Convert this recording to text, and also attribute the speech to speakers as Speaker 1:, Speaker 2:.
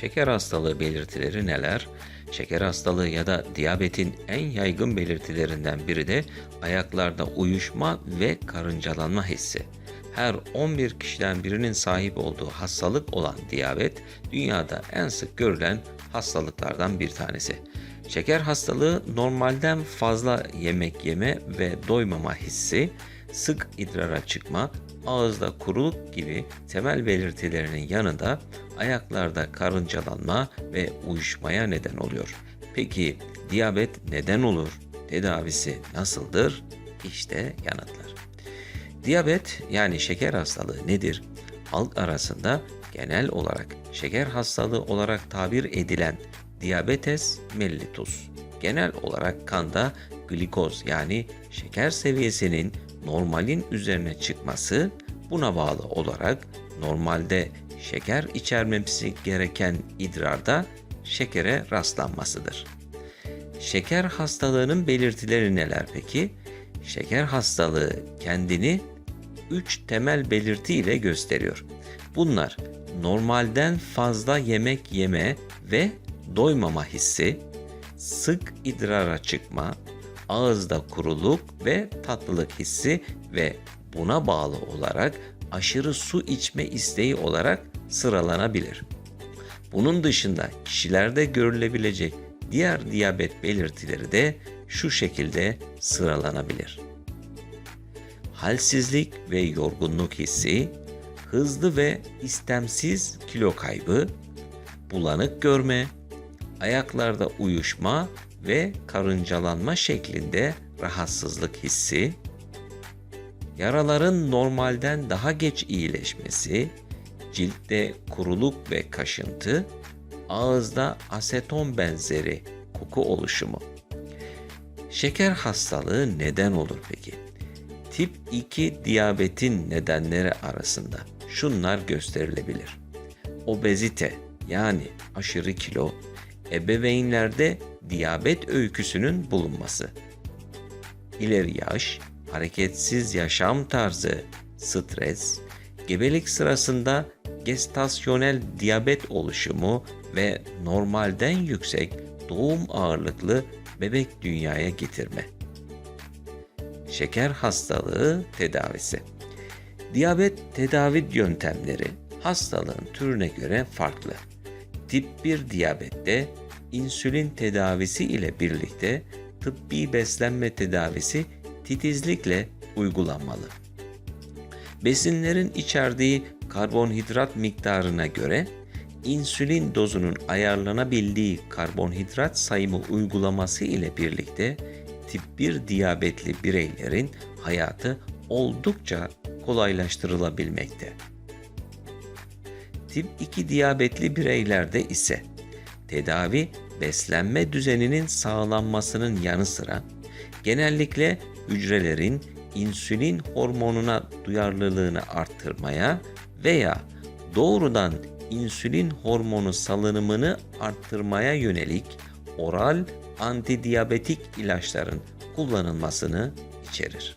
Speaker 1: Şeker hastalığı belirtileri neler? Şeker hastalığı ya da diyabetin en yaygın belirtilerinden biri de ayaklarda uyuşma ve karıncalanma hissi. Her 11 kişiden birinin sahip olduğu hastalık olan diyabet dünyada en sık görülen hastalıklardan bir tanesi. Şeker hastalığı normalden fazla yemek yeme ve doymama hissi, sık idrara çıkma, ağızda kuruluk gibi temel belirtilerinin yanında ayaklarda karıncalanma ve uyuşmaya neden oluyor. Peki diyabet neden olur? Tedavisi nasıldır? İşte yanıtlar. Diyabet yani şeker hastalığı nedir? Halk arasında genel olarak şeker hastalığı olarak tabir edilen diabetes mellitus genel olarak kanda glikoz yani şeker seviyesinin normalin üzerine çıkması buna bağlı olarak normalde şeker içermemesi gereken idrarda şekere rastlanmasıdır. Şeker hastalığının belirtileri neler peki? Şeker hastalığı kendini 3 temel belirti ile gösteriyor. Bunlar normalden fazla yemek yeme ve doymama hissi, sık idrara çıkma, ağızda kuruluk ve tatlılık hissi ve buna bağlı olarak aşırı su içme isteği olarak sıralanabilir. Bunun dışında kişilerde görülebilecek diğer diyabet belirtileri de şu şekilde sıralanabilir. Halsizlik ve yorgunluk hissi, hızlı ve istemsiz kilo kaybı, bulanık görme, ayaklarda uyuşma ve karıncalanma şeklinde rahatsızlık hissi, yaraların normalden daha geç iyileşmesi, ciltte kuruluk ve kaşıntı, ağızda aseton benzeri koku oluşumu. Şeker hastalığı neden olur peki? Tip 2 diyabetin nedenleri arasında şunlar gösterilebilir. Obezite yani aşırı kilo, ebeveynlerde diyabet öyküsünün bulunması. İleri yaş, hareketsiz yaşam tarzı, stres, gebelik sırasında gestasyonel diyabet oluşumu ve normalden yüksek doğum ağırlıklı bebek dünyaya getirme. Şeker hastalığı tedavisi. Diyabet tedavi yöntemleri hastalığın türüne göre farklı. Tip 1 diyabette insülin tedavisi ile birlikte tıbbi beslenme tedavisi titizlikle uygulanmalı. Besinlerin içerdiği karbonhidrat miktarına göre insülin dozunun ayarlanabildiği karbonhidrat sayımı uygulaması ile birlikte tip 1 diyabetli bireylerin hayatı oldukça kolaylaştırılabilmekte. Tip 2 diyabetli bireylerde ise tedavi beslenme düzeninin sağlanmasının yanı sıra genellikle hücrelerin insülin hormonuna duyarlılığını arttırmaya veya doğrudan insülin hormonu salınımını arttırmaya yönelik oral antidiyabetik ilaçların kullanılmasını içerir.